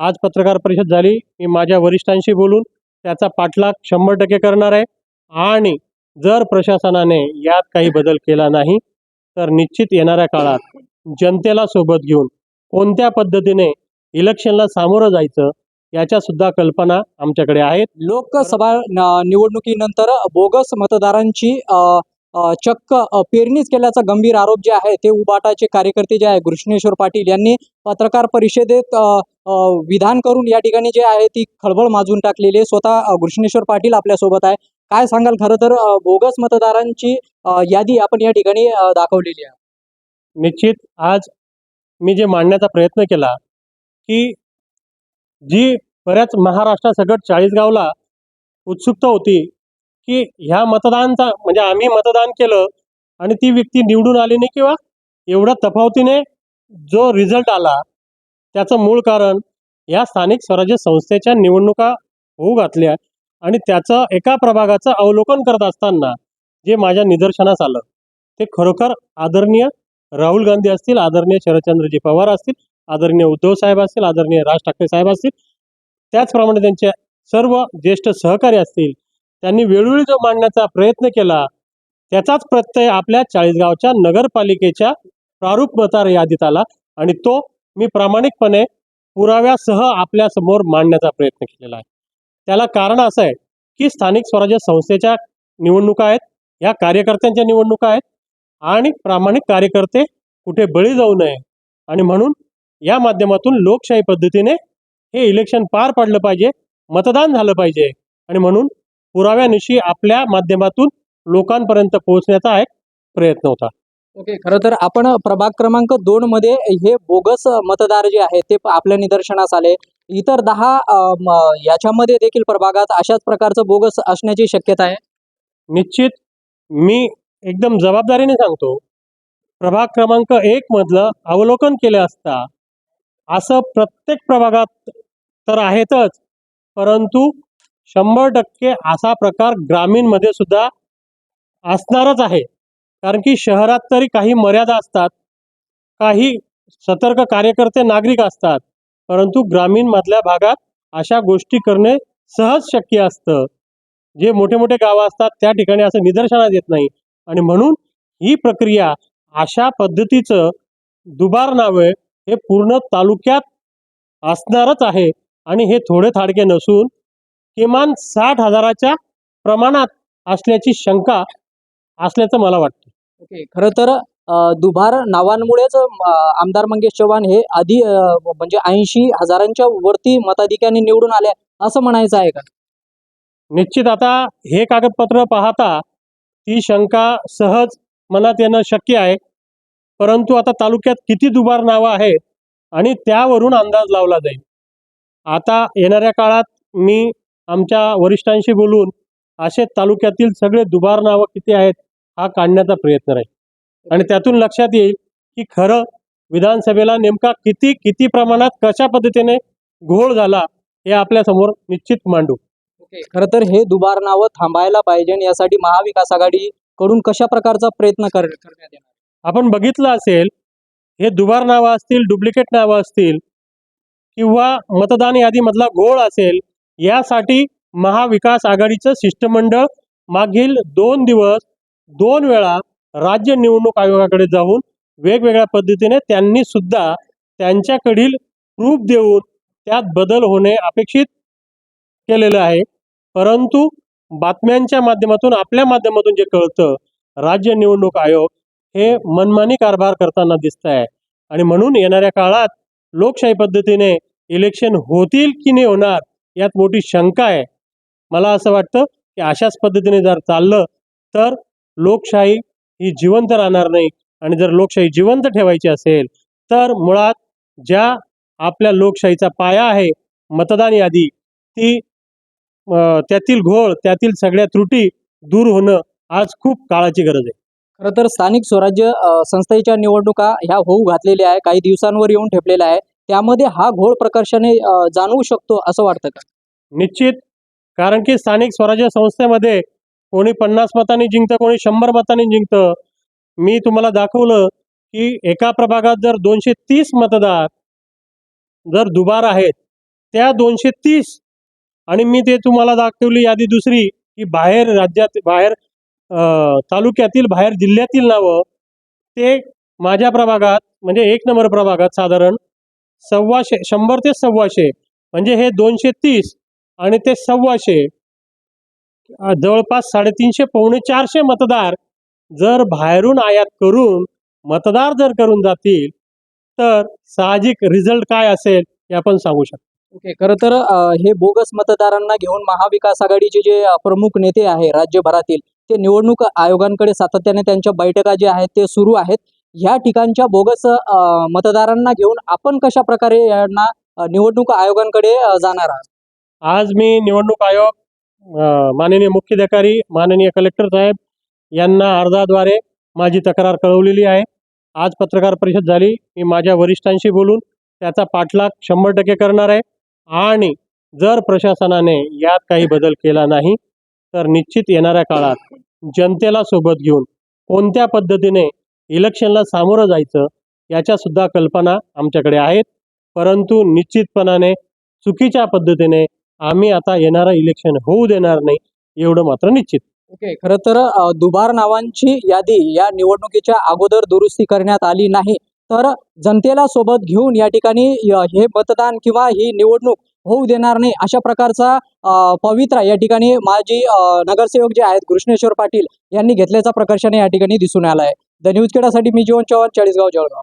आज पत्रकार परिषद झाली. मी माझ्या वरिष्ठांशी बोलून त्याचा पाठलाग शंभर टक्के करणार आहे. आणि जर प्रशासनाने यात काही बदल केला नाही तर निश्चित येणाऱ्या काळात जनतेला सोबत घेऊन कोणत्या पद्धतीने इलेक्शनला सामोरं जायचं याच्या सुद्धा कल्पना आमच्याकडे आहेत. लोकसभा निवडणुकीनंतर बोगस मतदारांची चक्क पेरणीच केल्याचा गंभीर आरोप जे आहे ते उबाटाचे कार्यकर्ते जे आहे कृष्णेश्वर पाटील यांनी पत्रकार परिषदेत विधान करून या ठिकाणी जे आहे ती खळबळ माजून टाकलेली आहे. स्वतः घृष्णेश्वर पाटील आपल्यासोबत आहे. काय सांगाल? खरं तर बोगस मतदारांची यादी आपण या ठिकाणी दाखवलेली आहे. निश्चित आज मी जे मांडण्याचा प्रयत्न केला की जी बऱ्याच महाराष्ट्रासकट चाळीसगावला उत्सुकता होती की ह्या मतदानचा म्हणजे आम्ही मतदान केलं आणि ती व्यक्ती निवडून आली नाही किंवा एवढ्या तफावतीने जो रिझल्ट आला त्याचं मूळ कारण या स्थानिक स्वराज्य संस्थेच्या निवडणुका होऊ घातल्या आणि त्याचं एका प्रभागाचं अवलोकन करत असताना जे माझ्या निदर्शनास आलं ते खरोखर आदरणीय राहुल गांधी असतील आदरणीय शरदचंद्रजी पवार असतील आदरणीय उद्धव साहेब असतील आदरणीय राज ठाकरे साहेब असतील त्याचप्रमाणे त्यांचे सर्व ज्येष्ठ सहकारी असतील त्यांनी वेळोवेळी जो मांडण्याचा प्रयत्न केला त्याचाच प्रत्यय आपल्या चाळीसगावच्या नगरपालिकेच्या प्रारूप मतार यादीत आला आणि तो मी प्रामाणिकपणे पुराव्यासह आपल्यासमोर मांडण्याचा प्रयत्न केलेला आहे. त्याला कारण असं आहे की स्थानिक स्वराज्य संस्थेच्या निवडणुका आहेत या कार्यकर्त्यांच्या निवडणुका आहेत आणि प्रामाणिक कार्यकर्ते कुठे बळी जाऊ नये आणि म्हणून या माध्यमातून लोकशाही पद्धतीने हे इलेक्शन पार पडलं पाहिजे मतदान झालं पाहिजे आणि म्हणून पुराव्यानिशी आपल्या माध्यमातून लोकांपर्यंत पोहोचण्याचा एक प्रयत्न होता. ओके खरं तर आपण प्रभाग क्रमांक दोन मध्ये हे बोगस मतदार जे आहेत ते आपल्या निदर्शनास आले. इतर दहा म, याच्यामध्ये देखील प्रभागात अशाच प्रकारचं बोगस असण्याची शक्यता आहे? निश्चित. मी एकदम जबाबदारीने सांगतो. प्रभाग क्रमांक एक मधलं अवलोकन केलं असता असं प्रत्येक प्रभागात तर आहेतच. परंतु शंभर टक्के असा प्रकार ग्रामीणमध्ये सुद्धा असणारच आहे. कारण की शहरात तरी काही मर्यादा असतात काही सतर्क कार्यकर्ते नागरिक असतात परंतु ग्रामीणमधल्या भागात अशा गोष्टी करणे सहज शक्य असतं. जे मोठे मोठे गावं असतात त्या ठिकाणी असं निदर्शनात येत नाही. आणि म्हणून ही प्रक्रिया अशा पद्धतीचं दुबार नावे हे पूर्ण तालुक्यात असणारच आहे. आणि हे थोडे थाडके नसून किमान साठ हजाराच्या प्रमाणात असल्याची शंका असल्याचं मला वाटतं. ओके. खर तर दुभार नावांमुळेच आमदार मंगेश चव्हाण हे आधी म्हणजे ऐंशी हजारांच्या वरती मताधिक्याने निवडून आले असं म्हणायचं आहे का? निश्चित. आता हे कागदपत्र पाहता ती शंका सहज मनात येणं शक्य आहे. परंतु आता तालुक्यात किती दुबार नावं आहेत आणि त्यावरून अंदाज लावला जाईल. आता येणाऱ्या काळात मी आमच्या वरिष्ठांशी बोलून असे तालुक्यातील सगळे दुबार नावं किती आहेत हा काढण्याचा प्रयत्न राहील. आणि त्यातून लक्षात येईल की खरं विधानसभेला नेमका किती किती प्रमाणात कशा पद्धतीने घोळ झाला हे आपल्यासमोर निश्चित मांडू. खरं तर हे दुबार नावं थांबायला पाहिजे यासाठी महाविकास आघाडी कडून कशा प्रकारचा प्रयत्न कर करण्यात येणार आपण बघितलं असेल हे दुबार नावं असतील डुप्लिकेट नावं असतील किंवा मतदान यादीमधला घोळ असेल यासाठी महाविकास आघाडीचं शिष्टमंडळ मागील दोन दिवस दोन वेळा राज्य निवडणूक आयोगाकडे जाऊन वेगवेगळ्या पद्धतीने त्यांनी सुद्धा त्यांच्याकडील प्रूफ देऊन त्यात बदल होणे अपेक्षित केलेलं आहे. परंतु बातम्यांच्या माध्यमातून आपल्या माध्यमातून जे कळतं राज्य निवडणूक आयोग हे मनमानी कारभार करताना दिसत आहे आणि म्हणून येणाऱ्या काळात लोकशाही पद्धतीने इलेक्शन होतील की नाही होणार यात मोठी शंका आहे. मला असं वाटतं की अशाच पद्धतीने जर चाललं तर लोकशाही ही जिवंत राहणार नाही. आणि जर लोकशाही जिवंत ठेवायची असेल तर मुळात ज्या आपल्या लोकशाहीचा पाया आहे मतदान यादी ती त्यातील घोळ त्यातील सगळ्या त्रुटी दूर होणं आज खूप काळाची गरज आहे. खरं तर स्थानिक स्वराज्य संस्थेच्या निवडणुका ह्या होऊ घातलेल्या आहे काही दिवसांवर येऊन ठेपलेल्या आहे त्यामध्ये हा घोळ प्रकर्षाने जाणवू शकतो असं वाटतं का? निश्चित. कारण की स्थानिक स्वराज्य संस्थेमध्ये कोणी पन्नास मतांनी जिंकतं कोणी शंभर मतांनी जिंकतं. मी तुम्हाला दाखवलं की एका प्रभागात जर दोनशे तीस मतदार जर दुबार आहेत त्या दोनशे तीस आणि मी ते तुम्हाला दाखवली यादी दुसरी की बाहेर राज्यात बाहेर तालुक्यातील बाहेर जिल्ह्यातील नावं ते माझ्या प्रभागात म्हणजे एक नंबर प्रभागात साधारण सव्वाशे शंभर ते सव्वाशे म्हणजे हे दोनशे तीस आणि ते सव्वाशे जवळपास साडेतीनशे पावणे चारशे मतदार जर बाहेरून आयात करून मतदार जर करून जातील तर साहजिक रिझल्ट काय असेल हे आपण सांगू शकतो. ओके खरं तर हे बोगस मतदारांना घेऊन महाविकास आघाडीचे जे प्रमुख नेते आहे राज्यभरातील ते निवडणूक आयोगांकडे सातत्याने त्यांच्या बैठका जे आहेत ते सुरू आहेत. ह्या ठिकाणच्या बोगस मतदारांना घेऊन आपण कशा प्रकारे यांना निवडणूक आयोगांकडे जाणार आहात? आज मी निवडणूक आयोग माननीय मुख्याधिकारी माननीय कलेक्टर साहेब यांना अर्जाद्वारे माझी तक्रार कळवलेली आहे. आज पत्रकार परिषद झाली. मी माझ्या वरिष्ठांशी बोलून त्याचा पाठलाग शंभर टक्के करणार आहे. आणि जर प्रशासनाने यात काही बदल केला नाही तर निश्चित येणाऱ्या काळात जनतेला सोबत घेऊन कोणत्या पद्धतीने इलेक्शनला सामोरं जायचं याच्यासुद्धा कल्पना आमच्याकडे आहेत. परंतु निश्चितपणाने चुकीच्या पद्धतीने आम्ही आता येणारं इलेक्शन होऊ देणार नाही एवढं मात्र निश्चित. ओके खरं तर दुबार नावांची यादी या निवडणुकीच्या अगोदर दुरुस्ती करण्यात आली नाही. तर जनतेला सोबत घेऊन या ठिकाणी हे मतदान किंवा ही निवडणूक होऊ देणार नाही अशा प्रकारचा पवित्रा या ठिकाणी माजी नगरसेवक जे आहेत कृष्णेश्वर पाटील यांनी घेतल्याचा प्रकर्षाने या ठिकाणी दिसून आला आहे द न्यूज केडासाठी मी जीवन चव्हाण चाळीसगाव जळगाव.